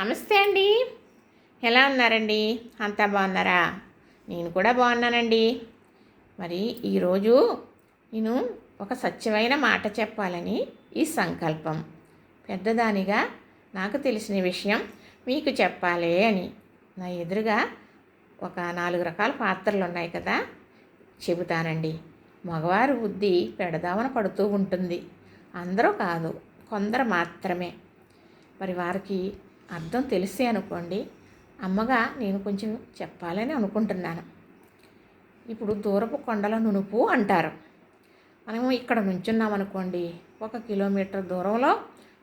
నమస్తే అండి. ఎలా ఉన్నారండి? అంతా బాగున్నారా? నేను కూడా బాగున్నానండి. మరి ఈరోజు నేను ఒక సత్యమైన మాట చెప్పాలని ఈ సంకల్పం. పెద్దదానిగా నాకు తెలిసిన విషయం మీకు చెప్పాలి అని. నా ఎదురుగా ఒక నాలుగు రకాల పాత్రలు ఉన్నాయి కదా? చెబుతానండి. మగవారి బుద్ధి పెడదామన పడుతూ ఉంటుంది. అందరూ కాదు కొందరు మాత్రమే. మరి వారికి అర్థం తెలిసే అనుకోండి. అమ్మగా నేను కొంచెం చెప్పాలని అనుకుంటున్నాను. ఇప్పుడు దూరపు కొండల నునుపు అంటారు. మనము ఇక్కడ నుంచున్నాం అనుకోండి. ఒక కిలోమీటర్ దూరంలో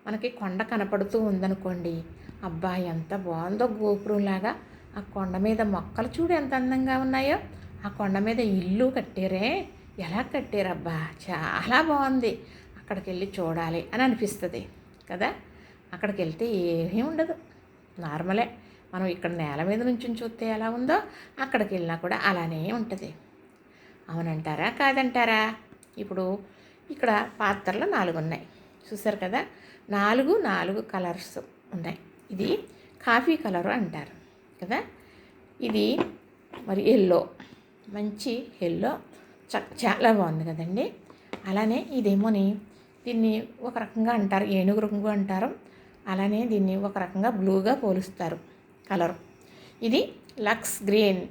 మనకి కొండ కనపడుతూ ఉందనుకోండి. అబ్బా ఎంత బాగుందో గోపురంలాగా. ఆ కొండ మీద మొక్కలు చూడు ఎంత అందంగా ఉన్నాయో. ఆ కొండ మీద ఇల్లు కట్టారే. ఎలా కట్టారబ్బా? చాలా బాగుంది. అక్కడికి వెళ్ళి చూడాలి అని అనిపిస్తుంది. కదా? అక్కడికి వెళ్తే ఏమీ ఉండదు. నార్మలే. మనం ఇక్కడ నేల మీద నుంచి చూస్తే ఎలా ఉందో అక్కడికి వెళ్ళినా కూడా అలానే ఉంటుంది. అవునంటారా? కాదంటారా? ఇప్పుడు ఇక్కడ పాత్రలు నాలుగు ఉన్నాయి చూసారు కదా? నాలుగు నాలుగు కలర్స్ ఉన్నాయి. ఇది కాఫీ కలరు అంటారు కదా? ఇది మరి ఎల్లో. మంచి ఎల్లో. చ చాలా బాగుంది కదండి. అలానే ఇదేమోని దీన్ని ఒక రకంగా అంటారు. ఏనుగు రంగు అంటారు. అలానే దీన్ని ఒక రకంగా బ్లూగా పోలుస్తారు. కలర్. ఇది లక్స్ గ్రీన్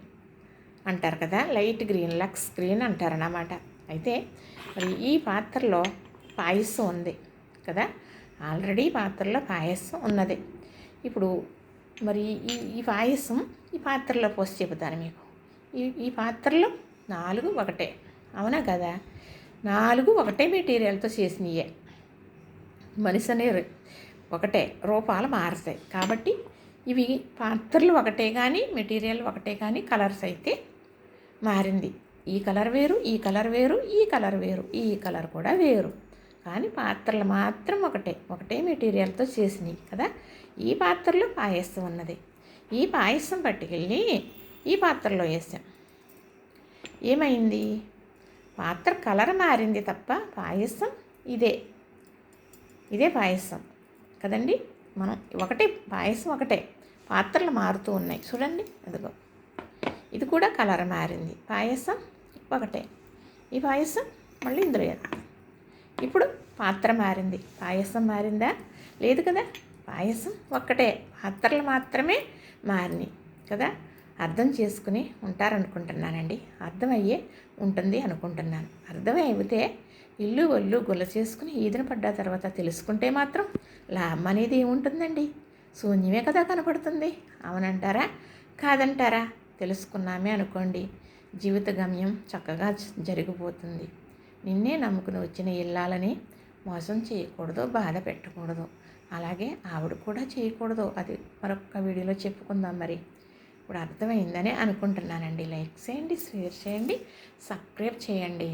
అంటారు కదా లైట్ గ్రీన్ లక్స్ గ్రీన్ అంటారు అన్నమాట అయితే మరి ఈ పాత్రలో పాయసం ఉంది కదా ఆల్రెడీ పాత్రలో పాయసం ఉన్నది. ఇప్పుడు మరి ఈ ఈ పాయసం ఈ పాత్రలో పోసి చెబుతాను మీకు. ఈ ఈ పాత్రలో నాలుగు ఒకటే అవునా కదా? నాలుగు ఒకటే మెటీరియల్తో చేసినయే. మనిషి అనే ఒకటే రూపాలు మారుతాయి. కాబట్టి ఇవి పాత్రలు ఒకటే కానీ మెటీరియల్ ఒకటే కానీ కలర్స్ అయితే మారింది. ఈ కలర్ వేరు ఈ కలర్ వేరు ఈ కలర్ వేరు ఈ కలర్ కూడా వేరు. కానీ పాత్రలు మాత్రం ఒకటే ఒకటే మెటీరియల్తో చేసినాయి కదా. ఈ పాత్రలో పాయసం ఉన్నది. ఈ పాయసం పట్టుకెళ్ళి ఈ పాత్రలో వేసాం. ఏమైంది? పాత్ర కలర్ మారింది తప్ప పాయసం ఇదే. ఇదే పాయసం. కదండి? మనం ఒకటే పాయసం ఒకటే. పాత్రలు మారుతూ ఉన్నాయి. చూడండి అదిగో. ఇది కూడా కలర్ మారింది. పాయసం ఒకటే. ఈ పాయసం మళ్ళీ ఇందులో ఇప్పుడు పాత్ర మారింది. పాయసం మారిందా? లేదు కదా? పాయసం ఒక్కటే. పాత్రలు మాత్రమే మారినాయి కదా? అర్థం చేసుకుని ఉంటారనుకుంటున్నానండి. అర్థమయ్యే ఉంటుంది అనుకుంటున్నాను. అర్థమైతే ఇల్లు ఒళ్ళు గుల్ల చేసుకుని ఈదిన పడ్డ తర్వాత తెలుసుకుంటే మాత్రం లాభం అనేది ఏముంటుందండి? శూన్యమే కదా కనపడుతుంది. అవునంటారా? కాదంటారా? తెలుసుకున్నామే అనుకోండి. జీవిత గమ్యం చక్కగా జరిగిపోతుంది. నిన్నే నమ్ముకుని వచ్చిన ఇల్లాలని మోసం చేయకూడదు బాధ పెట్టకూడదు. అలాగే ఆవిడ కూడా చేయకూడదు. అది మరొక వీడియోలో చెప్పుకుందాం మరి. ఇప్పుడు అర్థమైందని అనుకుంటున్నానండి. లైక్ చేయండి షేర్ చేయండి సబ్స్క్రైబ్ చేయండి.